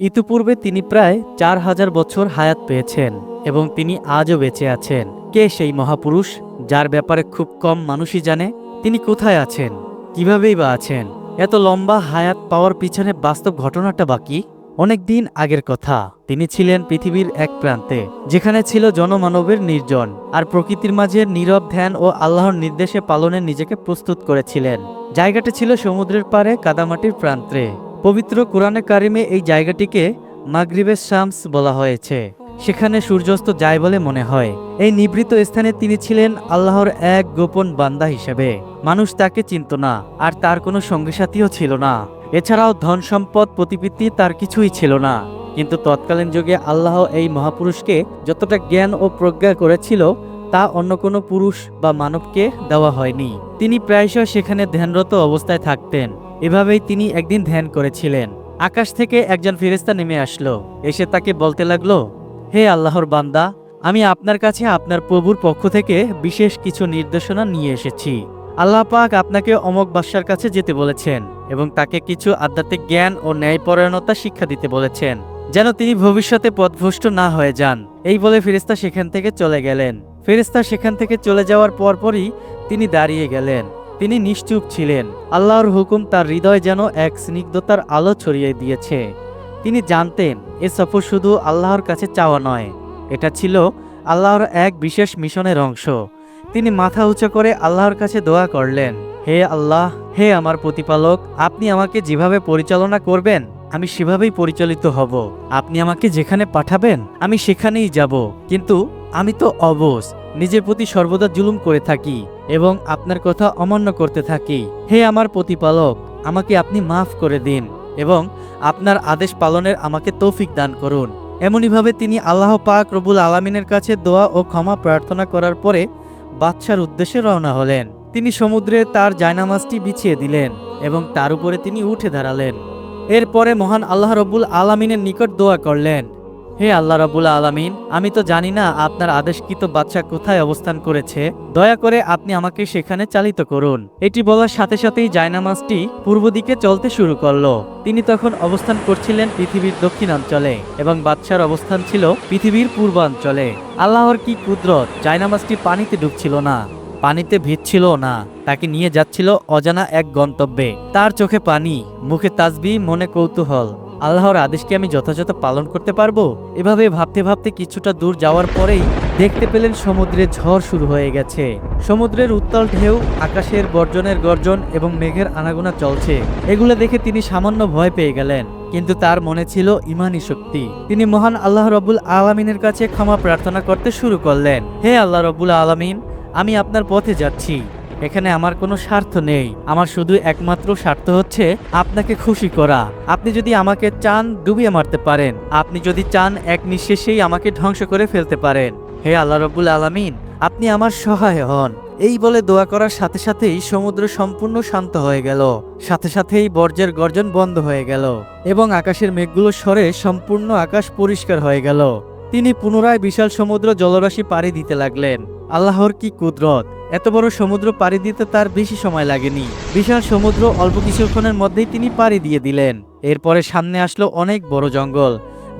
ইতিপূর্বে তিনি প্রায় চার হাজার বছর হায়াত পেয়েছেন এবং তিনি আজও বেঁচে আছেন। কে সেই মহাপুরুষ, যার ব্যাপারে খুব কম মানুষই জানে? তিনি কোথায় আছেন? কিভাবেই বা আছেন? এত লম্বা হায়াত পাওয়ার পিছনে বাস্তব ঘটনাটা বাকি অনেক দিন আগের কথা। তিনি ছিলেন পৃথিবীর এক প্রান্তে, যেখানে ছিল জনমানবের নির্জন, আর প্রকৃতির মাঝে নীরব ধ্যান ও আল্লাহর নির্দেশে পালনে নিজেকে প্রস্তুত করেছিলেন। জায়গাটা ছিল সমুদ্রের পাড়ে কাদামাটির প্রান্তে। পবিত্র কোরআনে কারিমে এই জায়গাটিকে মাগরিবের শামস বলা হয়েছে। সেখানে সূর্যাস্ত যায় বলে মনে হয়। এই নিবৃত স্থানে তিনি ছিলেন আল্লাহর এক গোপন বান্দা হিসেবে। মানুষ তাকে চিনত না, আর তার কোনো সঙ্গী সাথীও ছিল না। এছাড়াও ধন সম্পদ প্রতিপত্তি তার কিছুই ছিল না। কিন্তু তৎকালীন যুগে আল্লাহ এই মহাপুরুষকে যতটা জ্ঞান ও প্রজ্ঞা করেছিল, তা অন্য কোনো পুরুষ বা মানবকে দেওয়া হয়নি। তিনি প্রায়শই সেখানে ধ্যানরত অবস্থায় থাকতেন। এভাবেই তিনি একদিন ধ্যান করেছিলেন। আকাশ থেকে একজন ফেরেস্তা নেমে আসলো। এসে তাকে বলতে লাগল, হে আল্লাহর বান্দা, আমি আপনার কাছে আপনার প্রভুর পক্ষ থেকে বিশেষ কিছু নির্দেশনা নিয়ে এসেছি। আল্লাহ পাক আপনাকে অমক বাদশার কাছে যেতে বলেছেন এবং তাকে কিছু আধ্যাত্মিক জ্ঞান ও ন্যায়পরায়ণতা শিক্ষা দিতে বলেছেন, যেন তিনি ভবিষ্যতে পথভ্রষ্ট না হয়ে যান। এই বলে ফেরেস্তা সেখান থেকে চলে গেলেন। ফেরেস্তা সেখান থেকে চলে যাওয়ার পরপরই তিনি দাঁড়িয়ে গেলেন। তিনি নিশ্চুপ ছিলেন। আল্লাহর হুকুম তার হৃদয় যেন এক স্নিগ্ধতার আলো ছড়িয়ে দিয়েছে। তিনি জানতেন, এ সফর শুধু আল্লাহর কাছে চাওয়া নয়, এটা ছিল আল্লাহর এক বিশেষ মিশনের অংশ। তিনি মাথা উঁচু করে আল্লাহর কাছে দোয়া করলেন, হে আল্লাহ, হে আমার প্রতিপালক, আপনি আমাকে যেভাবে পরিচালনা করবেন, আমি সেভাবেই পরিচালিত হব। আপনি আমাকে যেখানে পাঠাবেন, আমি সেখানেই যাব। কিন্তু আমি তো অবশ নিজের প্রতি সর্বদা জুলুম করে থাকি এবং আপনার কথা অমান্য করতে থাকি। হে আমার প্রতিপালক, আমাকে আপনি মাফ করে দিন এবং আপনার আদেশ পালনের আমাকে তৌফিক দান করুন। এমনইভাবে তিনি আল্লাহ পাক রবুল আলমিনের কাছে দোয়া ও ক্ষমা প্রার্থনা করার পরে বাদশার উদ্দেশ্যে রওনা হলেন। তিনি সমুদ্রে তার জায়নামাজটি বিছিয়ে দিলেন এবং তার উপরে তিনি উঠে দাঁড়ালেন। এরপরে মহান আল্লাহ রব্বুল আলমিনের নিকট দোয়া করলেন। হে আল্লাহ রবুল আলমিন, আমি তো জানি না আপনার আদেশকৃত বাচ্চা কোথায় অবস্থান করেছে। দয়া করে আপনি আমাকে সেখানে চালিত করুন। এটি বলার সাথে সাথেই জায়নামাজটি পূর্ব দিকে চলতে শুরু করল। তিনি তখন অবস্থান করছিলেন পৃথিবীর দক্ষিণাঞ্চলে এবং বাদশার অবস্থান ছিল পৃথিবীর পূর্বাঞ্চলে। আল্লাহর কি কুদরত, জায়নামাজটি পানিতে ডুবছিল না, পানিতে ভিজছিল না, তাকে নিয়ে যাচ্ছিল অজানা এক গন্তব্যে। তার চোখে পানি, মুখে তাজবি, মনে কৌতূহল। আল্লাহর আদেশকে আমি যথাযথ পালন করতে পারব? এভাবে ভাবতে ভাবতে কিছুটা দূর যাওয়ার পরেই দেখতে পেলেন সমুদ্রে ঝড় শুরু হয়ে গেছে। সমুদ্রের উত্তাল ঢেউ, আকাশের বর্জনের গর্জন এবং মেঘের আনাগোনা চলছে। এগুলো দেখে তিনি সামান্য ভয় পেয়ে গেলেন, কিন্তু তার মনে ছিল ইমানি শক্তি। তিনি মহান আল্লাহ রবুল আলমিনের কাছে ক্ষমা প্রার্থনা করতে শুরু করলেন। হে আল্লাহ রবুল আলমিন, আমি আপনার পথে যাচ্ছি। এখানে আমার কোনো স্বার্থ নেই। আমার শুধু একমাত্র স্বার্থ হচ্ছে আপনাকে খুশি করা। আপনি যদি আমাকে চান ডুবিয়ে মারতে পারেন। আপনি যদি চান এক নিঃশেষেই আমাকে ধ্বংস করে ফেলতে পারেন। হে আল্লাহ রবুল আলমিন, আপনি আমার সহায় হন। এই বলে দোয়া করার সাথে সাথেই সমুদ্র সম্পূর্ণ শান্ত হয়ে গেল। সাথে সাথেই বর্জ্যের গর্জন বন্ধ হয়ে গেল এবং আকাশের মেঘগুলো সরে সম্পূর্ণ আকাশ পরিষ্কার হয়ে গেল। তিনি পুনরায় বিশাল সমুদ্র জলরাশি পাড়ি দিতে লাগলেন। আল্লাহর কি কুদরত! এত বড় সমুদ্র পাড়ি দিতে তার বেশি সময় লাগেনি। বিশাল সমুদ্র অল্প কিছুক্ষণের মধ্যেই তিনি পাড়ি দিয়ে দিলেন। এরপরে সামনে আসলো অনেক বড় জঙ্গল,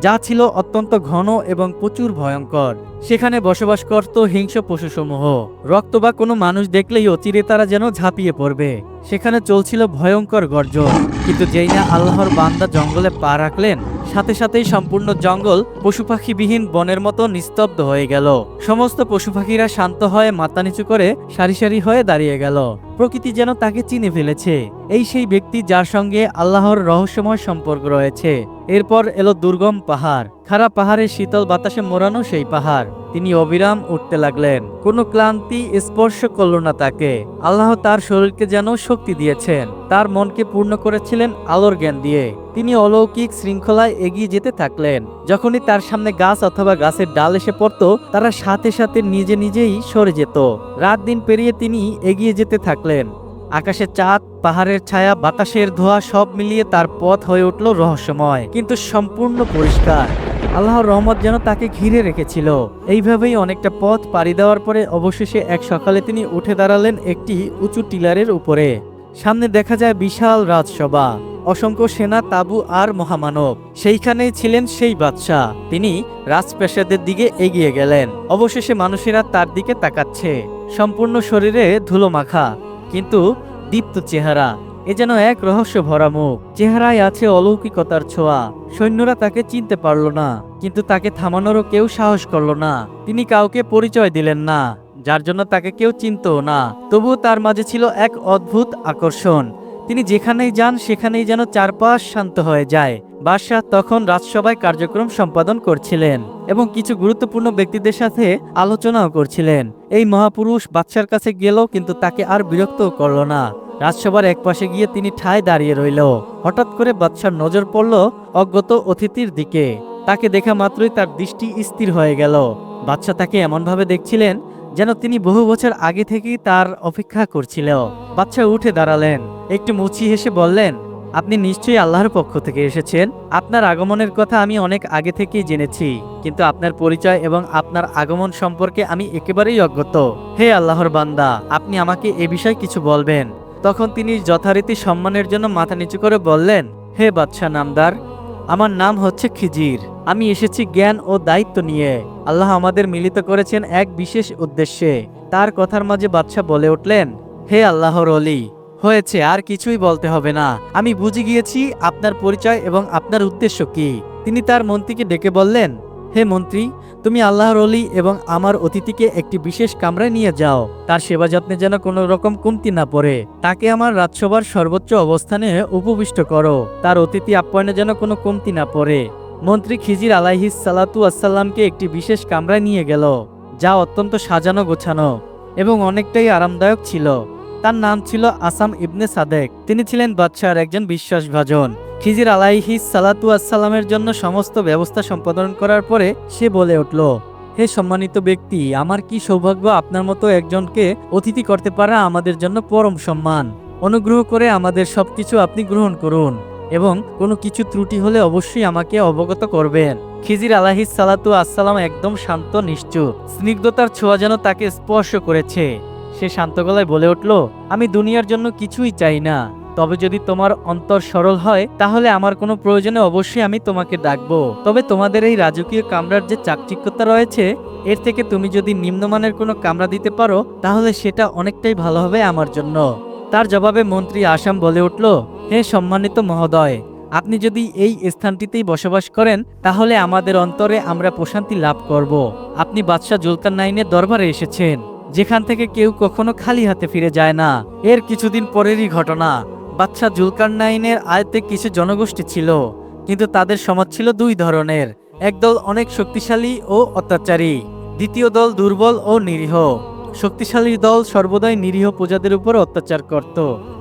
যা ছিল অত্যন্ত ঘন এবং প্রচুর ভয়ঙ্কর। সেখানে বসবাস করত হিংস্র পশুসমূহ। রক্ত বা কোনো মানুষ দেখলেই অচিরে তারা যেন ঝাঁপিয়ে পড়বে। সেখানে চলছিল ভয়ঙ্কর গর্জন, কিন্তু যেই না আল্লাহর বান্দা জঙ্গলে পা রাখলেন সাথে সাথেই সম্পূর্ণ জঙ্গল পশু পাখিবিহীন বনের মতো নিস্তব্ধ হয়ে গেল। সমস্ত পশুপাখিরা শান্ত হয়ে মাথা নিচু করে সারি সারি হয়ে দাঁড়িয়ে গেল। প্রকৃতি যেন তাকে চিনে ফেলেছে। এই সেই ব্যক্তি যার সঙ্গে আল্লাহর রহস্যময় সম্পর্ক রয়েছে। এরপর এলো দুর্গম পাহাড়। খারাপ পাহাড়ের শীতল বাতাসে মোড়ানো সেই পাহাড়। তিনি অবিরাম উঠতে লাগলেন। কোনো ক্লান্তি স্পর্শ করল না তাকে। আল্লাহ তার শরীরকে যেন শক্তি দিয়েছেন। তার মনকে পূর্ণ করেছিলেন আলোর জ্ঞান দিয়ে। তিনি অলৌকিক শৃঙ্খলায় এগিয়ে যেতে থাকলেন। যখনই তার সামনে গাছ অথবা গাছের ডাল এসে পড়তো, তারা সাথে সাথে নিজে নিজেই সরে যেত। রাত দিন পেরিয়ে তিনি এগিয়ে যেতে থাকলেন। আকাশে চাঁদ, পাহাড়ের ছায়া, বাতাসের ধোয়া সব মিলিয়ে তার পথ হয়ে উঠল রহস্যময়, কিন্তু সম্পূর্ণ পরিষ্কার। আল্লাহর রহমত যেন তাকে ঘিরে রেখেছিল। এইভাবেই অনেকটা পথ পাড়ি দেওয়ার পরে অবশেষে এক সকালে তিনি উঠে দাঁড়ালেন একটি উঁচু টিলারের উপরে। সামনে দেখা যায় বিশাল রাজসভা। অসংখ্য সেনা, তাবু আর মহামানব। সেইখানেই ছিলেন সেই বাদশাহ। তিনি রাজপ্রাসাদের দিকে এগিয়ে গেলেন। অবশেষে মানুষেরা তার দিকে তাকাচ্ছে। সম্পূর্ণ শরীরে ধুলো মাখা কিন্তু দীপ্ত চেহারা, এ যেন এক রহস্য ভরা মুখ। চেহারায় আছে অলৌকিকতার ছোঁয়া। সৈন্যরা তাকে চিনতে পারল না, কিন্তু তাকে থামানোরও কেউ সাহস করল না। তিনি কাউকে পরিচয় দিলেন না, যার জন্য তাকে কেউ চিনতও না। তবুও তার মাঝে ছিল এক অদ্ভুত আকর্ষণ। তিনি যেখানেই যান, সেখানেই যেন চারপাশ শান্ত হয়ে যায়। বাদশাহ তখন রাজসভায় কার্যক্রম সম্পাদন করছিলেন এবং কিছু গুরুত্বপূর্ণ ব্যক্তিদের সাথে আলোচনাও করছিলেন। এই মহাপুরুষ বাদশার কাছে গেল কিন্তু তাকে আর বিরক্ত করল না। রাজসভার এক পাশে গিয়ে তিনি ঠায় দাঁড়িয়ে রইল। হঠাৎ করে বাদশার নজর পড়ল অজ্ঞত অতিথির দিকে। তাকে দেখা মাত্রই তার দৃষ্টি স্থির হয়ে গেল। বাদশাহ তাকে এমনভাবে দেখছিলেন যেন তিনি বহু বছর আগে থেকেই তার অপেক্ষা করছিল। বাচ্চা উঠে দাঁড়ালেন। একটু মুচি হেসে বললেন আপনি নিশ্চয়ই আল্লাহর পক্ষ থেকে এসেছেন। আপনার আগমনের কথা আমি অনেক আগে থেকেই জেনেছি, কিন্তু আপনার পরিচয় এবং আপনার আগমন সম্পর্কে আমি একেবারেই অজ্ঞত। হে আল্লাহর বান্দা, আপনি আমাকে এ বিষয়ে কিছু বলবেন। তখন তিনি যথারীতি সম্মানের জন্য মাথা নিচু করে বললেন, হে বাদশাহ নামদার, আমার নাম হচ্ছে খিজির। আমি এসেছি জ্ঞান ও দায়িত্ব নিয়ে। আল্লাহ আমাদের মিলিত করেছেন এক বিশেষ উদ্দেশ্যে। তার কথার মাঝে বাদশাহ বলে উঠলেন, হে আল্লাহর অলি হয়েছে, আর কিছুই বলতে হবে না। আমি বুঝে গিয়েছি আপনার পরিচয় এবং আপনার উদ্দেশ্য কি। তিনি তার মন্ত্রীকে ডেকে বললেন, হে মন্ত্রী, তুমি আল্লাহর অলি এবং আমার অতিথিকে একটি বিশেষ কামরায় নিয়ে যাও। তার সেবা যত্নে যেন কোনো রকম কমতি না পড়ে। তাকে আমার রাজসভার সর্বোচ্চ অবস্থানে উপবিষ্ট করো। তার অতিথি আপ্যায়নে যেন কোনো কমতি না পড়ে। মন্ত্রী খিজির আলাইহিস সালাতু আসসালামকে একটি বিশেষ কামরায় নিয়ে গেল, যা অত্যন্ত সাজানো গোছানো এবং অনেকটাই আরামদায়ক ছিল। তার নাম ছিল আসাম ইবনে সাদেক। তিনি ছিলেন বাদশাহর একজন বিশ্বাসভাজন। খিজির আলাইহি সালাতু আসসালামের জন্য সমস্ত ব্যবস্থা সম্পাদন করার পরে সে বলে উঠল, হে সম্মানিত ব্যক্তি, আমার কি সৌভাগ্য আপনার মতো একজনকে অতিথি করতে পারা আমাদের জন্য পরম সম্মান। অনুগ্রহ করে আমাদের সবকিছু আপনি গ্রহণ করুন এবং কোনো কিছু ত্রুটি হলে অবশ্যই আমাকে অবগত করবেন। খিজির আলাহিস সালাতু আসসালাম একদম শান্ত, নিশ্চুপ। স্নিগ্ধতার ছোঁয়া যেন তাকে স্পর্শ করেছে। সে শান্ত গলায় বলে উঠল, আমি দুনিয়ার জন্য কিছুই চাই না। তবে যদি তোমার অন্তর সরল হয়, তাহলে আমার কোনো প্রয়োজনে অবশ্যই আমি তোমাকে ডাকবো। তবে তোমাদের এই রাজকীয় কামরার যে চাকচিক্যতা রয়েছে, এর থেকে তুমি যদি নিম্নমানের কোনো কামরা দিতে পারো, তাহলে সেটা অনেকটাই ভালো হবে আমার জন্য। তার জবাবে মন্ত্রী আসাম বলে উঠল, হে সম্মানিত মহোদয়, আপনি যদি এই স্থানটিতেই বসবাস করেন, তাহলে আমাদের অন্তরে আমরা প্রশান্তি লাভ করব। আপনি বাদশাহ জুলকার নাইনের দরবারে এসেছেন। যেখান থেকে কেউ কখনো খালি হাতে ফিরে যায় না। এর কিছুদিন পরেরই ঘটনা। বাচ্চা জুলকার নাইনের আয়তে কিছু জনগোষ্ঠী ছিল, কিন্তু তাদের সমাজ ছিল দুই ধরনের। একদল অনেক শক্তিশালী ও অত্যাচারী, দ্বিতীয় দল দুর্বল ও নিরীহ। শক্তিশালী দল সর্বদাই নিরীহ প্রজাদের উপর অত্যাচার করত।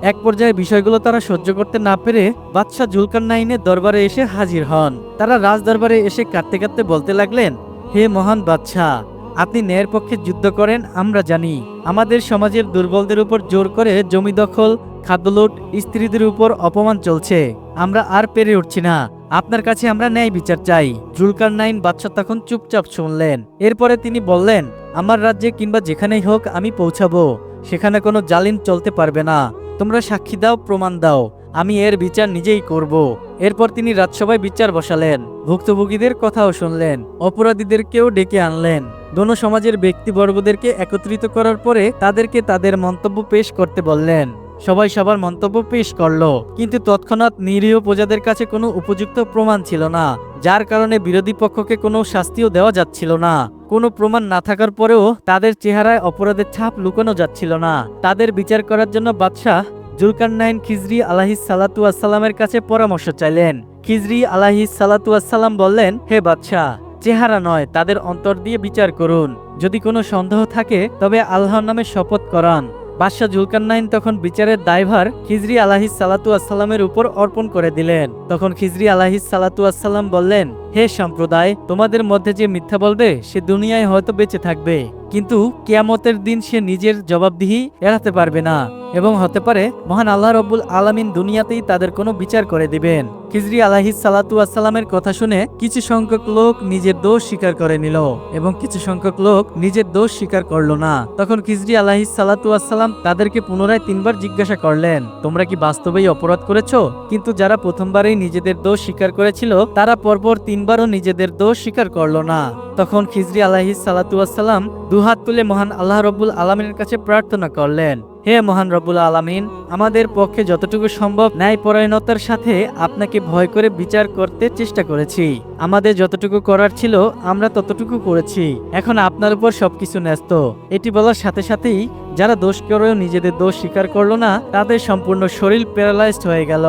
এক পর্যায়ে বিষয়গুলো তারা সহ্য করতে না পেরে বাদশাহ জুলকার নাইনের দরবারে এসে হাজির হন। তারা রাজ দরবারে এসে কাঁদতে কাঁদতে বলতে লাগলেন, হে মহান বাদশাহ আপনি ন্যায়ের পক্ষে যুদ্ধ করেন, আমরা জানি। আমাদের সমাজের দুর্বলদের উপর জোর করে জমি দখল, খাদ্যলুট, স্ত্রীদের উপর অপমান চলছে। আমরা আর পেরে উঠছি না। আপনার কাছে আমরা ন্যায় বিচার চাই। জুলকার নাইন বাদশাহ তখন চুপচাপ শুনলেন। এরপরে তিনি বললেন, আমার রাজ্যে কিংবা যেখানেই হোক আমি পৌঁছাবো। সেখানে কোনো জালিম চলতে পারবে না। তোমরা সাক্ষী দাও, প্রমাণ দাও। আমি এর বিচার নিজেই করব। এরপর তিনি রাজসভায় বিচার বসালেন। ভুক্তভোগীদের কথাও শুনলেন। অপরাধীদেরকেও ডেকে আনলেন। দোনো সমাজের ব্যক্তিবর্গদেরকে একত্রিত করার পরে তাদেরকে তাদের মন্তব্য পেশ করতে বললেন। সবাই সবার মন্তব্য পেশ করল, কিন্তু তৎক্ষণাৎ নিরীহ প্রজাদের কাছে কোনো উপযুক্ত প্রমাণ ছিল না, যার কারণে বিরোধী পক্ষকে কোনো শাস্তিও দেওয়া যাচ্ছিল না। কোনো প্রমাণ না থাকার পরেও তাদের চেহারায় অপরাধের ছাপ লুকানো যাচ্ছিল না। তাদের বিচার করার জন্য বাদশাহ জুলকার নাইন খিজরি আলাহিস সালাতু আসসালামের কাছে পরামর্শ চাইলেন। খিজরি আলাহিস সালাতু আসসালাম বললেন, হে বাদশাহ চেহারা নয়, তাদের অন্তর দিয়ে বিচার করুন। যদি কোনো সন্দেহ থাকে, তবে আল্লাহর নামে শপথ করান। বাদশাহ জুলকান্নাইন তখন বিচারের দায়ভার খিজরি আলাহিস সালাতু আসসালামের উপর অর্পণ করে দিলেন। তখন খিজরি আলাহিস সালাতু আসসালাম বললেন, হে সম্প্রদায়, তোমাদের মধ্যে যে মিথ্যা বলবে, সে দুনিয়ায় হয়তো বেঁচে থাকবে। কিন্তু কিয়ামতের দিন সে নিজের জবাবদিহি এড়াতে পারবে না। এবং হতে পারে, মহান আল্লাহ রব্বুল আলামিন দুনিয়াতেই তাদের কোনো বিচার করে দিবেন। খিজরি আলাহি সালাতু আসসালামের কথা শুনে কিছু সংখ্যক লোক নিজের দোষ স্বীকার করে নিল এবং কিছু সংখ্যক লোক নিজের দোষ স্বীকার করল না। তখন খিজরি আলাহি সালাতু আসসালাম তাদেরকে পুনরায় তিনবার জিজ্ঞাসা করলেন, তোমরা কি বাস্তবেই অপরাধ করেছ? কিন্তু যারা প্রথমবারেই নিজেদের দোষ স্বীকার করেছিল, তারা পরপর তিনবারও নিজেদের দোষ স্বীকার করল না। তখন খিজরি আলাহি সালাতু আসসালাম দুহাত তুলে মহান আল্লাহ রব্বুল আলমিনের কাছে প্রার্থনা করলেন হে মহান রব্বুল আলামিন, আমাদের পক্ষে যতটুকু সম্ভব ন্যায় পরায়ণতার সাথে আপনাকে ভয় করে বিচার করতে চেষ্টা করেছি। আমাদের যতটুকু করার ছিল, আমরা ততটুকু করেছি। এখন আপনার উপর সবকিছু ন্যস্ত। এটি বলার সাথে সাথেই যারা দোষ করেও নিজেদের দোষ স্বীকার করল না, তাদের সম্পূর্ণ শরীর প্যারালাইজড হয়ে গেল।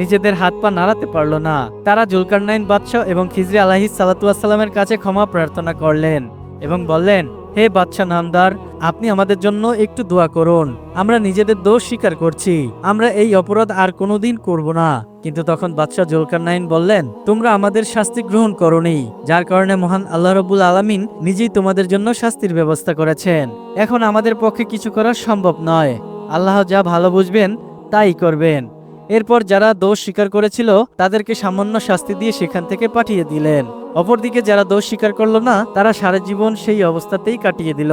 নিজেদের হাত পা নাড়াতে পারল না। তারা জুলকারনাইন বাদশাহ এবং খিজরি আলাহি সালাতুয়াসাল্লামের কাছে ক্ষমা প্রার্থনা করলেন এবং বললেন হে বাদশাহ নামদার, আপনি আমাদের জন্য একটু দোয়া করুন। আমরা নিজেদের দোষ স্বীকার করছি। আমরা এই অপরাধ আর কোনোদিন করব না। কিন্তু তখন বাদশাহ জুলকারনাইন বললেন, তোমরা আমাদের শাস্তি গ্রহণ করনি, যার কারণে মহান আল্লাহ রবুল আলামিন নিজেই তোমাদের জন্য শাস্তির ব্যবস্থা করেছেন। এখন আমাদের পক্ষে কিছু করা সম্ভব নয়। আল্লাহ যা ভালো বুঝবেন, তাই করবেন। এরপর যারা দোষ স্বীকার করেছিল, তাদেরকে সামান্য শাস্তি দিয়ে সেখান থেকে পাঠিয়ে দিলেন। অপরদিকে যারা দোষ স্বীকার করল না, তারা সারা জীবন সেই অবস্থাতেই কাটিয়ে দিল।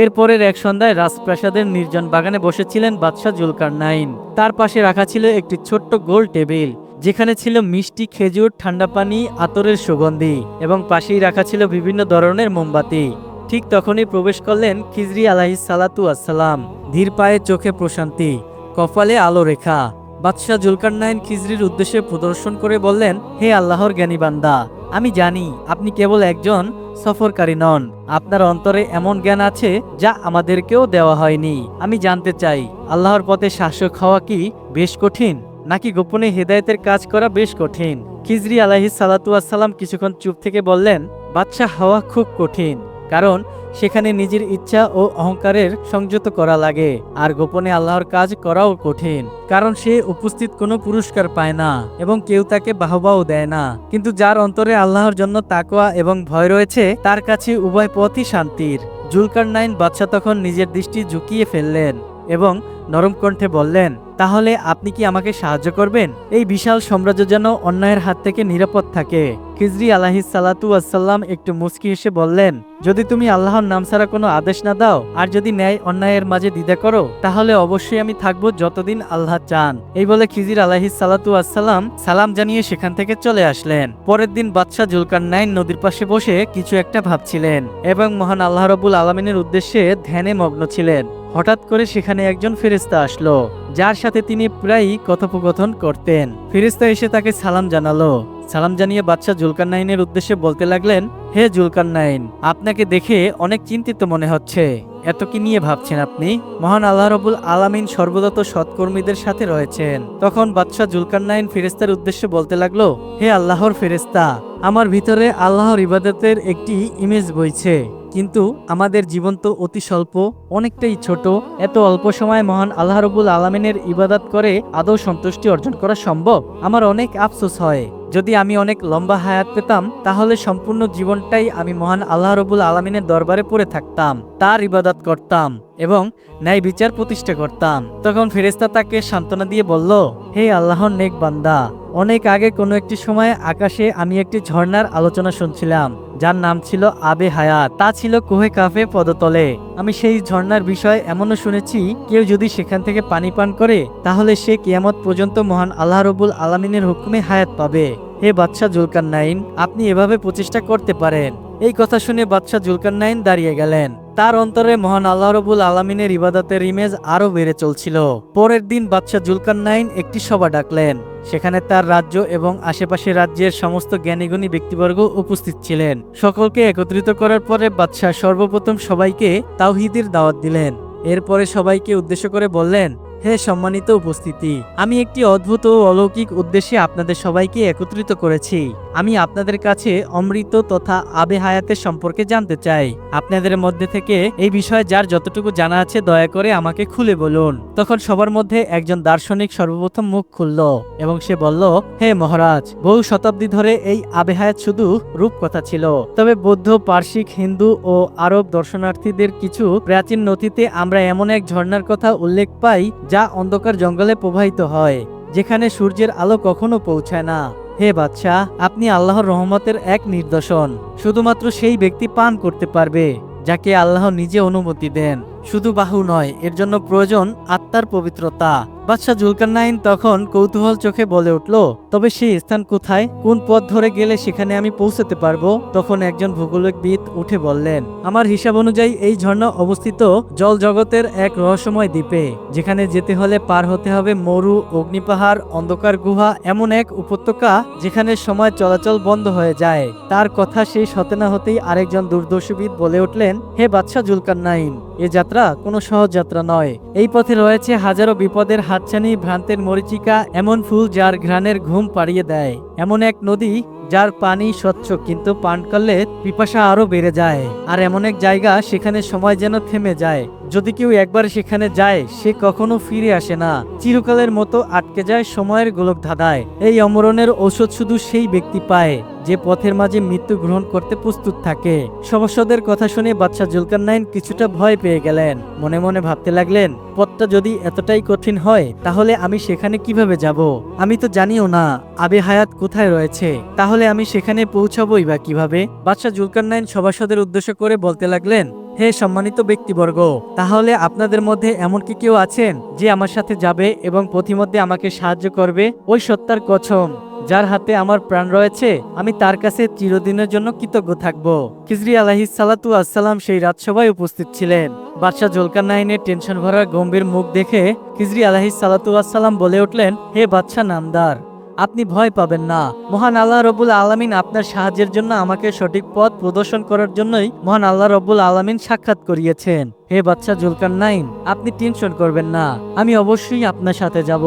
এরপরের এক সন্ধ্যায় রাজপ্রাসাদের নির্জন বাগানে বসেছিলেন বাদশাহ জুলকার নাইন তার পাশে রাখা ছিল একটি ছোট্ট গোল টেবিল, যেখানে ছিল মিষ্টি, খেজুর, ঠান্ডা পানি, আতরের সুগন্ধি এবং পাশেই রাখা ছিল বিভিন্ন ধরনের মোমবাতি। ঠিক তখনই প্রবেশ করলেন খিজরি আলাহি সালাতু আসসালাম ধীর পায়ে চোখে প্রশান্তি, কপালে আলো রেখা। বাদশাহ জুলকারনাইন খিজরির উদ্দেশ্যে প্রদর্শন করে বললেন, হে আল্লাহর জ্ঞানী বান্দা আমি জানি আপনি কেবল একজন সফরকারী নন। আপনার অন্তরে এমন জ্ঞান আছে যা আমাদেরকেও দেওয়া হয়নি। আমি জানতে চাই, আল্লাহর পথে শাসক হওয়া কি বেশ কঠিন, নাকি গোপনে হেদায়তের কাজ করা বেশ কঠিন? খিজরি আলাহি সালাতু আসসালাম কিছুক্ষণ চুপ থেকে বললেন, বাদশাহ হওয়া খুব কঠিন, কারণ সেখানে নিজের ইচ্ছা ও অহংকারের সংযত করা লাগে, আর গোপনে আল্লাহর কাজ করাও কঠিন, কারণ সে উপস্থিত কোনো পুরস্কার পায় না, এবং কেউ তাকে বাহবাও দেয় না। কিন্তু যার অন্তরে আল্লাহর জন্য তাকোয়া এবং ভয় রয়েছে, তার কাছে উভয় পথই শান্তির। জুলকার নাইন বাদশাহ তখন নিজের দৃষ্টি ঝুঁকিয়ে ফেললেন এবং নরম কণ্ঠে বললেন তাহলে আপনি কি আমাকে সাহায্য করবেন? এই বিশাল সাম্রাজ্য যেন অন্যায়ের হাত থেকে নিরাপদ থাকে। খিজরি আলাহি সালাতু আসাল্লাম একটু মুস্কি হেসে বললেন, যদি তুমি আল্লাহর নাম ছাড়া কোনো আদেশ না দাও, আর যদি ন্যায় অন্যায়ের মাঝে দ্বিধা করো, তাহলে অবশ্যই আমি থাকব যতদিন আল্লাহ চান। এই বলে খিজির আলাহি সালাতু আসসালাম সালাম জানিয়ে সেখান থেকে চলে আসলেন। পরের দিন বাদশাহ জুলকার নাইন নদীর পাশে বসে কিছু একটা ভাবছিলেন এবং মহান আল্লাহ রবুল আলমিনের উদ্দেশ্যে ধ্যানে মগ্ন ছিলেন। হঠাৎ করে সেখানে একজন ফেরেস্তা আসলো, যার সাথে তিনি প্রায়ই কথোপকথন করতেন। ফেরেস্তা এসে তাকে সালাম জানালো। সালাম জানিয়ে বাদশাহ জুলকারনাইনের উদ্দেশ্যে বলতে লাগলেন, হে জুলকারনাইন, আপনাকে দেখে অনেক চিন্তিত মনে হচ্ছে। এত কি নিয়ে ভাবছেন আপনি? মহান আল্লাহ রবুল আলামিন সর্বদত সৎকর্মীদের সাথে রয়েছেন। তখন বাদশাহ জুলকারনাইন ফেরেস্তার উদ্দেশ্যে বলতে লাগল, হে আল্লাহর ফেরেস্তা আমার ভিতরে আল্লাহর ইবাদতের একটি ইমেজ বইছে। কিন্তু আমাদের জীবন তো অতি স্বল্প, অনেকটাই ছোট। এত অল্প সময় মহান আল্লাহ রবুল আলমিনের ইবাদত করে আদৌ সন্তুষ্টি অর্জন করা সম্ভব? আমার অনেক আফসোস হয়। যদি আমি অনেক লম্বা হায়াত পেতাম, তাহলে সম্পূর্ণ জীবনটাই আমি মহান আল্লাহ রবুল আলমিনের দরবারে পড়ে থাকতাম, তার ইবাদত করতাম এবং ন্যায় বিচার প্রতিষ্ঠা করতাম। তখন ফেরেস্তা তাকে সান্ত্বনা দিয়ে বলল, হে আল্লাহর নেক বান্দা, অনেক আগে কোনো একটি সময় আকাশে আমি একটি ঝর্ণার আলোচনা শুনছিলাম। যার নাম ছিল আবে হায়াত। তা ছিল কোহে কাফে পদতলে। আমি সেই ঝর্ণার বিষয়ে এমনও শুনেছি, কেউ যদি সেখান থেকে পানি পান করে, তাহলে সে কিয়ামত পর্যন্ত মহান আল্লাহ রবুল আলমিনের হুকুমে হায়াত পাবে। হে বাদশাহ জুলকার নাইন আপনি এভাবে প্রচেষ্টা করতে পারেন। এই কথা শুনে বাদশাহ জুলকার নাইন দাঁড়িয়ে গেলেন। তার অন্তরে মহান আল্লাহ রবুল আলমিনের ইবাদতের ইমেজ আরও বেড়ে চলছিল। পরের দিন বাদশাহ জুলকান্নাইন একটি সভা ডাকলেন। সেখানে তার রাজ্য এবং আশেপাশের রাজ্যের সমস্ত জ্ঞানীগুণী ব্যক্তিবর্গ উপস্থিত ছিলেন। সকলকে একত্রিত করার পরে বাদশাহ সর্বপ্রথম সবাইকে তাওহিদের দাওয়াত দিলেন। এরপরে সবাইকে উদ্দেশ্য করে বললেন হে সম্মানিত উপস্থিতি, আমি একটি অদ্ভুত ও অলৌকিক উদ্দেশ্যে আপনাদের সবাইকে একত্রিত করেছি। আমি আপনাদের কাছে অমৃত তথা আবে হায়াতের সম্পর্কে জানতে চাই। আপনাদের মধ্যে থেকে এই বিষয়ে যার যতটুকু জানা আছে, দয়া করে আমাকে খুলে বলুন। তখন সবার মধ্যে একজন দার্শনিক সর্বপ্রথম মুখ খুলল এবং সে বলল, হে মহারাজ, বহু শতাব্দী ধরে এই আবে হায়াত শুধু রূপকথা ছিল। তবে বৌদ্ধ পার্শ্বিক হিন্দু ও আরব দর্শনার্থীদের কিছু প্রাচীন নথিতে আমরা এমন এক ঝর্ণার কথা উল্লেখ পাই যা অন্ধকার জঙ্গলে প্রবাহিত হয়, যেখানে সূর্যের আলো কখনো পৌঁছায় না। হে বাদশাহ আপনি আল্লাহর রহমতের এক নিদর্শন। শুধুমাত্র সেই ব্যক্তি পান করতে পারবে, যাকে আল্লাহ নিজে অনুমতি দেন। শুধু বাহু নয়, এর জন্য প্রয়োজন আত্মার পবিত্রতা। বাদশাহ জুলকারনাইন তখন কৌতূহল চোখে বলে উঠল, তবে সেই স্থান কোথায়? কোন পথ ধরে গেলে সেখানে আমি পৌঁছাতে পারব? তখন একজন ভূগোলবিদ উঠে বললেন, আমার হিসাব অনুযায়ী এই ঝর্ণা অবস্থিত জল জগতের এক রহস্যময় দ্বীপে, যেখানে যেতে হলে পার হতে হবে মরু, অগ্নিপাহাড়, অন্ধকার গুহা, এমন এক উপত্যকা যেখানে সময় চলাচল বন্ধ হয়ে যায়। তার কথা সেই সতে না হতেই আরেকজন দূরদর্শীবিদ বলে উঠলেন, হে বাদশাহ জুলকারনাইন এ যাত্রা কোনো সহজ যাত্রা নয়। এই পথে রয়েছে হাজারো বিপদের হাতছানি, ভ্রান্তের মরিচিকা, এমন ফুল যার ঘ্রাণের ঘুম পাড়িয়ে দেয়। এমন এক নদী যার পানি স্বচ্ছ, কিন্তু পান করলে পিপাসা আরও বেড়ে যায়। আর এমন এক জায়গা, সেখানে সময় যেন থেমে যায়। যদি কেউ একবার সেখানে যায়, সে কখনো ফিরে আসে না। চিরকালের মতো আটকে যায় সময়ের গোলক ধাঁধায় এই অমরণের ঔষধ শুধু সেই ব্যক্তি পায়, যে পথের মাঝে মৃত্যু গ্রহণ করতে প্রস্তুত থাকে। সভাসদের কথা শুনে বাদশাহ জুলকারনাইন কিছুটা ভয় পেয়ে গেলেন। মনে মনে ভাবতে লাগলেন, পথটা যদি এতটাই কঠিন হয়, তাহলে আমি সেখানে কীভাবে যাব? আমি তো জানিও না, আবে হায়াত কোথায় রয়েছে? তাহলে আমি সেখানে পৌঁছাবোই বা কীভাবে? বাদশাহ জুলকারনাইন সভাসদের উদ্দেশ্য করে বলতে লাগলেন, হে সম্মানিত ব্যক্তিবর্গ, তাহলে আপনাদের মধ্যে এমন কি কেউ আছেন যে আমার সাথে যাবে এবং পথিমধ্যে আমাকে সাহায্য করবে? ওই সত্তার কছম, যার হাতে আমার প্রাণ রয়েছে, আমি তার কাছে চিরদিনের জন্য কৃতজ্ঞ থাকব। খিজরি আলাহি সালাতু আসসালাম সেই রাজসভায় উপস্থিত ছিলেন। বাদশাহ জলকার নাইনের টেনশন ভরা গম্ভীর মুখ দেখে খিজরি আলাহি সালাতু আসসালাম বলে উঠলেন, হে বাদশাহ নামদার আপনি ভয় পাবেন না। মহান আল্লাহ রবুল আলমিন আপনার সাহায্যের জন্য আমাকে সঠিক পথ প্রদর্শন করার জন্যই মহান আল্লাহ রবুল আলমিন সাক্ষাৎ করিয়েছেন। হে বাচ্চা জুলকান নাইন আপনি টেনশন করবেন না, আমি অবশ্যই আপনার সাথে যাব।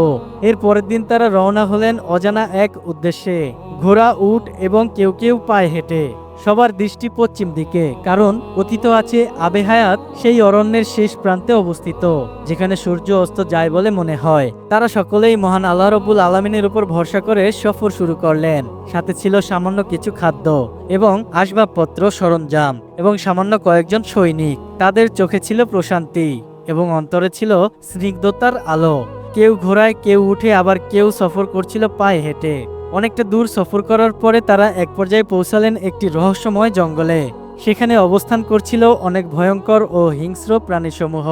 এর পরের দিন তারা রওনা হলেন অজানা এক উদ্দেশ্যে। ঘোড়া উঠ এবং কেউ কেউ পায়ে হেঁটে। সবার দৃষ্টি পশ্চিম দিকে, কারণ কথিত আছে, আবে হায়াত সেই অরণ্যের শেষ প্রান্তে অবস্থিত, যেখানে সূর্য অস্ত যায় বলে মনে হয়। তারা সকলেই মহান আল্লাহ রবুল আলমিনের উপর ভরসা করে সফর শুরু করলেন। সাথে ছিল সামান্য কিছু খাদ্য এবং আসবাবপত্র, সরঞ্জাম এবং সামান্য কয়েকজন সৈনিক। তাদের চোখে ছিল প্রশান্তি এবং অন্তরে ছিল স্নিগ্ধতার আলো। কেউ ঘোড়ায়, কেউ উঠে আবার কেউ সফর করছিল পায়ে হেঁটে। অনেকটা দূর সফর করার পরে তারা এক পর্যায়ে পৌঁছালেন একটি রহস্যময় জঙ্গলে। সেখানে অবস্থান করছিল অনেক ভয়ঙ্কর ও হিংস্র প্রাণীসমূহ।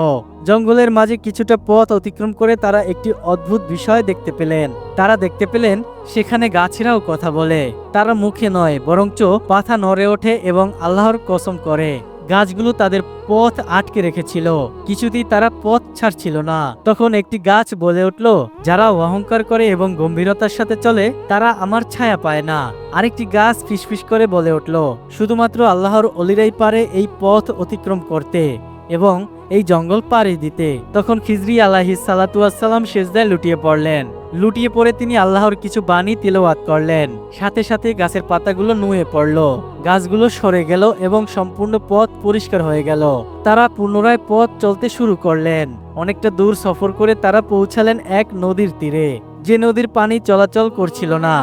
জঙ্গলের মাঝে কিছুটা পথ অতিক্রম করে তারা একটি অদ্ভুত বিষয় দেখতে পেলেন। তারা দেখতে পেলেন, সেখানে গাছেরাও কথা বলে। তারা মুখে নয়, বরঞ্চ পাথা নড়ে ওঠে এবং আল্লাহর কসম করে। গাছগুলো তাদের পথ আটকে রেখেছিল। কিছুতেই তারা পথ ছাড়ছিল না। তখন একটি গাছ বলে উঠল, যারা অহংকার করে এবং গম্ভীরতার সাথে চলে, তারা আমার ছায়া পায় না। আরেকটি গাছ ফিসফিস করে বলে উঠল, শুধুমাত্র আল্লাহর অলিরাই পারে এই পথ অতিক্রম করতে এবং এই জঙ্গল পাড়ি দিতে। তখন খিজরি আলাহি সালাতুয়াসাল্লাম সেজদায় লুটিয়ে পড়লেন। লুটিয়ে পড়ে তিনি আল্লাহর কিছু বাণী তিলওয়াত করলেন। সাথে সাথে গাছের পাতাগুলো নুয়ে পড়ল। গাছগুলো সরে গেল এবং সম্পূর্ণ পথ পরিষ্কার হয়ে গেল। তারা পুনরায় পথ চলতে শুরু করলেন। অনেকটা দূর সফর করে তারা পৌঁছালেন এক নদীর তীরে। যে নদীর পানি চলাচল করছিল না,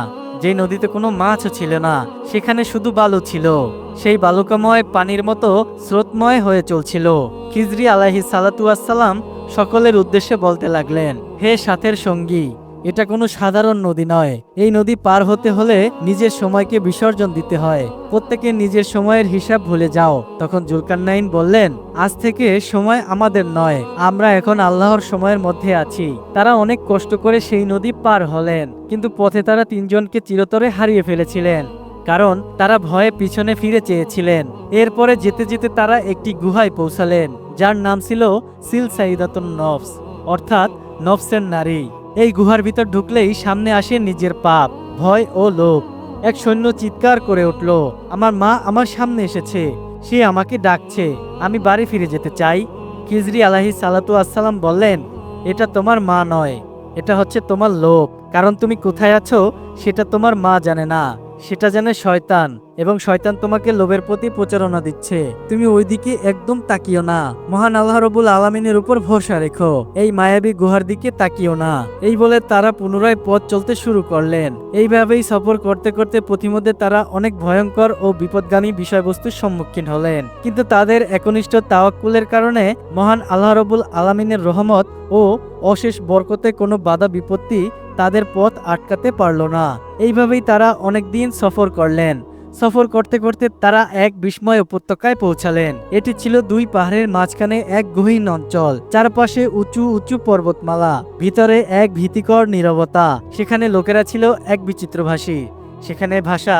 যে নদীতে কোনো মাছও ছিল না, সেখানে শুধু বালু ছিল। সেই বালুকাময় পানির মতো স্রোতময় হয়ে চলছিল। খিজরি আলাহি সালাতুয়াসাল্লাম সকলের উদ্দেশ্যে বলতে লাগলেন, হে সাথের সঙ্গী এটা কোনো সাধারণ নদী নয়। এই নদী পার হতে হলে নিজের সময়কে বিসর্জন দিতে হয়। প্রত্যেকে নিজের সময়ের হিসাব ভুলে যাও। তখন জুলকান্নাইন বললেন, আজ থেকে সময় আমাদের নয়। আমরা এখন আল্লাহর সময়ের মধ্যে আছি। তারা অনেক কষ্ট করে সেই নদী পার হলেন। কিন্তু পথে তারা তিনজনকে চিরতরে হারিয়ে ফেলেছিলেন। কারণ তারা ভয়ে পিছনে ফিরে চেয়েছিলেন। এরপরে যেতে যেতে তারা একটি গুহায় পৌঁছালেন, যার নাম ছিল সিল সাইদাতুন নফস, অর্থাৎ নফসের নারী। এই গুহার ভিতর ঢুকলেই সামনে আসে নিজের পাপ, ভয় ও লোভ। এক সৈন্য চিৎকার করে উঠল, আমার মা আমার সামনে এসেছে, সে আমাকে ডাকছে, আমি বাড়ি ফিরে যেতে চাই। খিজরি আলাহি সালাতু আসসালাম বললেন, এটা তোমার মা নয়, এটা হচ্ছে তোমার লোক কারণ তুমি কোথায় আছো সেটা তোমার মা জানে না, সেটা জানে শয়তান। এবং শয়তান তোমাকে লোভের প্রতি প্রচারণা দিচ্ছে। তুমি ওইদিকে একদম তাকিও না। মহান আল্লাহ রবুল আলমিনের উপর ভরসা রেখো। এই মায়াবী গুহার দিকে তাকিও না। এই বলে তারা পুনরায় পথ চলতে শুরু করলেন। এইভাবেই সফর করতে করতে প্রতিমধ্যে তারা অনেক ভয়ঙ্কর ও বিপদগামী বিষয়বস্তুর সম্মুখীন হলেন। কিন্তু তাদের একনিষ্ঠ তাওয়াক্কুলের কারণে মহান আল্লাহ রবুল আলমিনের রহমত ও অশেষ বরকতে কোনো বাধা বিপত্তি তাদের পথ আটকাতে পারল না। এইভাবেই তারা অনেক দিন সফর করলেন। সফর করতে করতে তারা এক বিস্ময় উপত্যকায় পৌঁছালেন। এটি ছিল দুই পাহাড়ের মাঝখানে এক গহীন অঞ্চল, চারপাশে উঁচু উঁচু পর্বতমালা, ভিতরে এক ভীতিকর নীরবতা। সেখানে লোকেরা ছিল এক বিচিত্রভাষী। সেখানে ভাষা,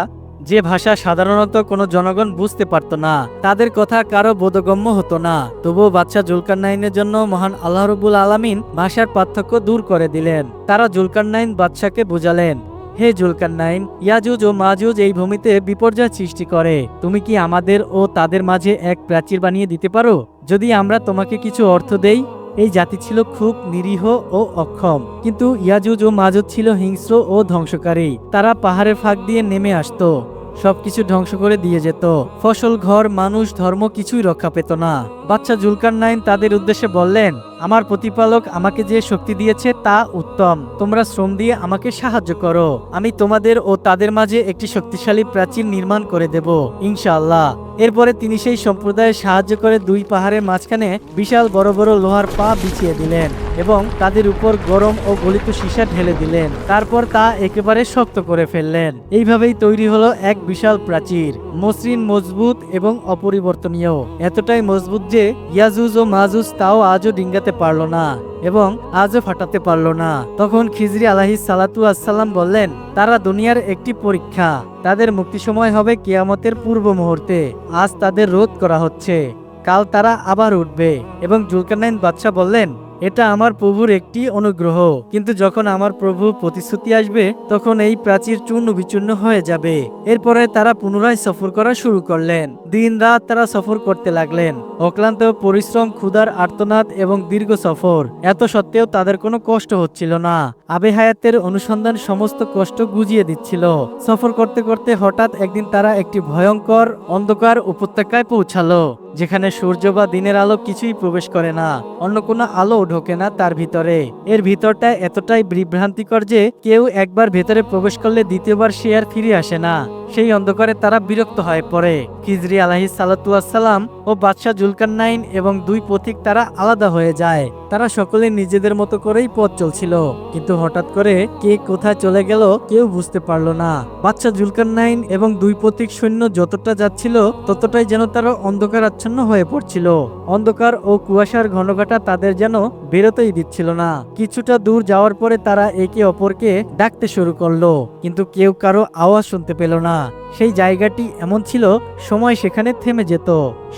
যে ভাষা সাধারণত কোনো জনগণ বুঝতে পারত না, তাদের কথা কারও বোধগম্য হতো না। তবুও বাচ্চা জুলকারনাইনের জন্য মহান আল্লাহরবুল আলামিন ভাষার পার্থক্য দূর করে দিলেন। তারা জুলকারনাইন বাদশাকে বুঝালেন। হে জুলকারনাইন ইয়াজুজ ও মাজুজ এই ভূমিতে বিপর্যয় সৃষ্টি করে। তুমি কি আমাদের ও তাদের মাঝে এক প্রাচীর বানিয়ে দিতে পারো? যদি আমরা তোমাকে কিছু অর্থ দেই, এই জাতি ছিল খুব নিরীহ ও অক্ষম। কিন্তু ইয়াজুজ ও মাজুজ ছিল হিংস্র ও ধ্বংসকারী। তারা পাহাড়ের ফাঁক দিয়ে নেমে আসতো। সবকিছু ধ্বংস করে দিয়ে যেত। ফসল, ঘর, মানুষ, ধর্ম কিছুই রক্ষা পেত না। বাচ্চা জুলকার নাইন তাদের উদ্দেশ্যে বললেন আমার প্রতিপালক আমাকে যে শক্তি দিয়েছে তা উত্তম। তোমরা শ্রম দিয়ে আমাকে সাহায্য করো। আমি তোমাদের ও তাদের মাঝে একটি শক্তিশালী প্রাচীর নির্মাণ করে দেব, ইনশাআল্লাহ। এরপরে তিনি সেই সম্প্রদায়ের সাহায্য করে দুই পাহাড়ের মাঝখানে বিশাল বড় বড় লোহার পা বিছিয়ে দিলেন এবং তাদের উপর গরম ও গলিত সীসা ঢেলে দিলেন। তারপর তা একেবারে শক্ত করে ফেললেন। এইভাবেই তৈরি হলো এক বিশাল প্রাচীর, মসৃণ, মজবুত এবং অপরিবর্তনীয়। এতটাই মজবুত যে ইয়াজুজ ও মাজুজ তাও আজও ডিঙ্গাতে পারল না এবং আজও ফাটাতে পারল না। তখন খিজরি আলাহি সালাতু আসসালাম বললেন, তারা দুনিয়ার একটি পরীক্ষা। তাদের মুক্তি সময় হবে কিয়ামতের পূর্ব মুহূর্তে। আজ তাদের রোধ করা হচ্ছে। কাল তারা আবার উঠবে। এবং জুলকারনাইন বাদশাহ বললেন, এটা আমার প্রভুর একটি অনুগ্রহ। কিন্তু যখন আমার প্রভু প্রতিশ্রুতি আসবে, তখন এই প্রাচীর চূর্ণ বিচূর্ণ হয়ে যাবে। এরপরে তারা পুনরায় সফর করা শুরু করলেন। দিন রাত তারা সফর করতে লাগলেন। অক্লান্ত পরিশ্রম, ক্ষুধার আর্তনাদ এবং দীর্ঘ সফর। এত সত্ত্বেও তাদের কোনো কষ্ট হচ্ছিল না। আবে হায়াতের অনুসন্ধান সমস্ত কষ্ট গুজিয়ে দিচ্ছিল। সফর করতে করতে হঠাৎ একদিন তারা একটি ভয়ঙ্কর অন্ধকার উপত্যকায় পৌঁছালো, যেখানে সূর্য বা দিনের আলো কিছুই প্রবেশ করে না। অন্য কোনো আলো ঢোকে না তার ভিতরে। এর ভিতরটা এতটাই বিভ্রান্তিকর যে কেউ একবার ভেতরে প্রবেশ করলে দ্বিতীয়বার সে আর ফিরে আসে না। সেই অন্ধকারে তারা বিরক্ত হয়ে পড়ে। খিজরি আলাহি সালাতাম ও বাদশাহ জুলকান্নাইন এবং দুই পথিক তারা আলাদা হয়ে যায়। তারা সকলে নিজেদের মতো করেই পথ চলছিল। কিন্তু হঠাৎ করে কে কোথায় চলে গেল কেউ বুঝতে পারল না। বাচ্চা জুলকান্নাইন এবং দুই পথিক সৈন্য যতটা যাচ্ছিল, ততটাই যেন তারা অন্ধকার আচ্ছন্ন হয়ে পড়ছিল। অন্ধকার ও কুয়াশার ঘনঘটা তাদের যেন বেরোতেই দিচ্ছিল না। কিছুটা দূর যাওয়ার পরে তারা একে অপরকে ডাকতে শুরু করল, কিন্তু কেউ কারও আওয়াজ শুনতে পেল না। সেই জায়গাটি এমন ছিল, সময় সেখানে থেমে যেত।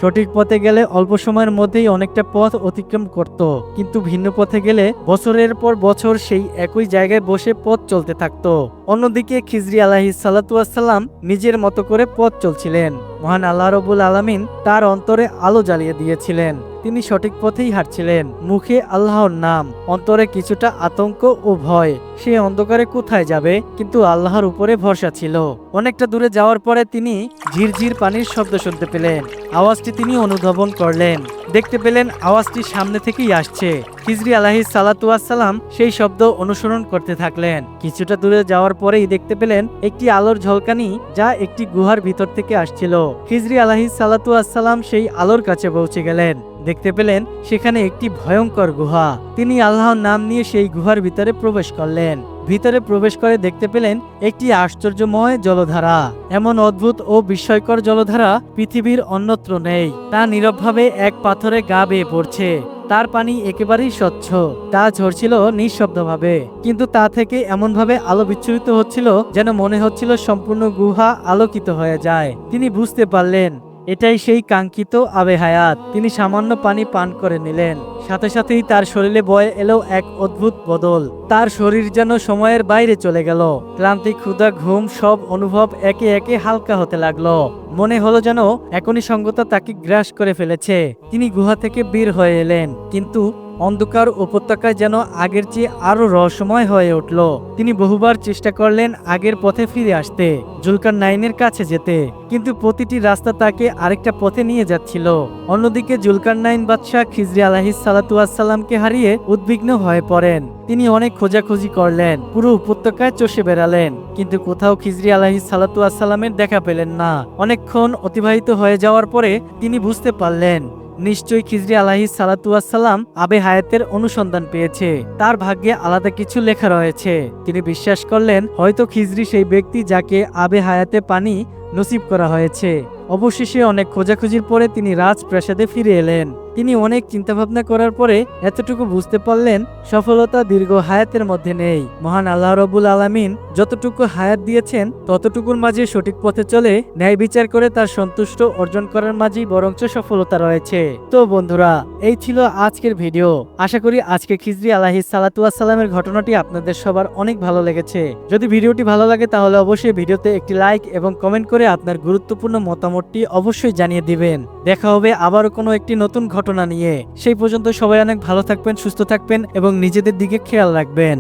সঠিক পথে গেলে অল্প সময়ের মধ্যেই অনেকটা পথ অতিক্রম করত। কিন্তু ভিন্ন পথে গেলে বছরের পর বছর সেই একই জায়গায় বসে পথ চলতে থাকত। অন্যদিকে খিজরি আলাহি সাল্লাতুয়াসাল্লাম নিজের মতো করে পথ চলছিলেন। মহান আল্লাহ রবুল আলমিন তার অন্তরে আলো জ্বালিয়ে দিয়েছিলেন। তিনি সঠিক পথেই হাঁটছিলেন। মুখে আল্লাহর নাম, অন্তরে কিছুটা আতঙ্ক ও ভয়। সে অন্ধকারে কোথায় যাবে? কিন্তু আল্লাহর উপরে ভরসা ছিল। অনেকটা দূরে যাওয়ার পরে তিনি ঝিরঝির পানির শব্দ শুনতে পেলেন। আওয়াজটি তিনি অনুধাবন করলেন। দেখতে পেলেন আওয়াজটি সামনে থেকেই আসছে। খিজরি আলাহি সালাতুয়াসাল্লাম সেই শব্দ অনুসরণ করতে থাকলেন। কিছুটা দূরে যাওয়ার পরেই দেখতে পেলেন একটি আলোর ঝলকানি যা একটি গুহার ভিতর থেকে আসছিল। খিজরি আলাহি সালাতুয়াসাল্লাম সেই আলোর কাছে পৌঁছে গেলেন। দেখতে পেলেন সেখানে একটি ভয়ঙ্কর গুহা। তিনি আল্লাহর নাম নিয়ে সেই গুহার ভিতরে প্রবেশ করলেন। ভিতরে প্রবেশ করে দেখতে পেলেন একটি আশ্চর্যময় জলধারা। এমন অদ্ভুত ও বিস্ময়কর জলধারা পৃথিবীর অন্যত্র নেই। তা নীরবভাবে এক পাথরে গা বেয়ে পড়ছে। তার পানি একেবারেই স্বচ্ছ। তা ঝরছিল নিঃশব্দভাবে। কিন্তু তা থেকে এমনভাবে আলো বিচ্ছুরিত হচ্ছিল যেন মনে হচ্ছিল সম্পূর্ণ গুহা আলোকিত হয়ে যায়। তিনি বুঝতে পারলেন এটাই সেই কাঙ্ক্ষিত আবে হায়াত। তিনি সামান্য পানি পান করে নিলেন। সাথে সাথেই তার শরীরে বয়ে এলো এক অদ্ভুত বদল। তার শরীর যেন সময়ের বাইরে চলে গেল। ক্লান্তি, ক্ষুধা, ঘুম সব অনুভব একে একে হালকা হতে লাগল। মনে হলো যেন এখনই সঙ্গতা তাকে গ্রাস করে ফেলেছে। তিনি গুহা থেকে বীর হয়ে এলেন। কিন্তু অন্ধকার উপত্যকায় যেন আগের চেয়ে আরও রহস্যময় হয়ে উঠল। তিনি বহুবার চেষ্টা করলেন আগের পথে ফিরে আসতে, জুলকার নাইনের কাছে যেতে, কিন্তু প্রতিটি রাস্তা তাকে আরেকটা পথে নিয়ে যাচ্ছিল। অন্যদিকে জুলকার নাইন বাদশাহ খিজরি আলাহিস সালাতুয়াসাল্লামকে হারিয়ে উদ্বিগ্ন হয়ে পড়েন। তিনি অনেক খোঁজাখুঁজি করলেন, পুরো উপত্যকায় চষে বেড়ালেন, কিন্তু কোথাও খিজরি আলাহি সালাতুয়াসাল্লামের দেখা পেলেন না। অনেকক্ষণ অতিবাহিত হয়ে যাওয়ার পরে তিনি বুঝতে পারলেন নিশ্চয়ই খিজরি আলাহি সালাতুয়াসাল্লাম আবে হায়াতের অনুসন্ধান পেয়েছে। তার ভাগ্যে আলাদা কিছু লেখা রয়েছে। তিনি বিশ্বাস করলেন, হয়তো খিজরি সেই ব্যক্তি যাকে আবে হায়াতে পানি নসিব করা হয়েছে। অবশেষে অনেক খোঁজাখুঁজির পরে তিনি রাজপ্রাসাদে ফিরে এলেন। তিনি অনেক চিন্তাভাবনা করার পরে এতটুকু বুঝতে পারলেন, সফলতা দীর্ঘ হায়াতের মধ্যে নেই। মহান আল্লাহ রবুল আলামিন যতটুকু হায়াত দিয়েছেন, ততটুকুর মাঝে সঠিক পথে চলে ন্যায় বিচার করে তার সন্তুষ্ট অর্জন করার মাঝেই বরঞ্চ সফলতা রয়েছে। তো বন্ধুরা, এই ছিল আজকের ভিডিও। আশা করি আজকে খিজরি আলাহি সালাতুয়াসাল্লামের ঘটনাটি আপনাদের সবার অনেক ভালো লেগেছে। যদি ভিডিওটি ভালো লাগে তাহলে অবশ্যই ভিডিওতে একটি লাইক এবং কমেন্ট করে আপনার গুরুত্বপূর্ণ মতামতটি অবশ্যই জানিয়ে দিবেন। দেখা হবে আবারও কোনো একটি নতুন ঘটনা নিয়ে। সেই পর্যন্ত সবাই অনেক ভালো থাকবেন, সুস্থ থাকবেন এবং নিজেদের দিকে খেয়াল রাখবেন।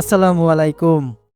আসসালামু আলাইকুম।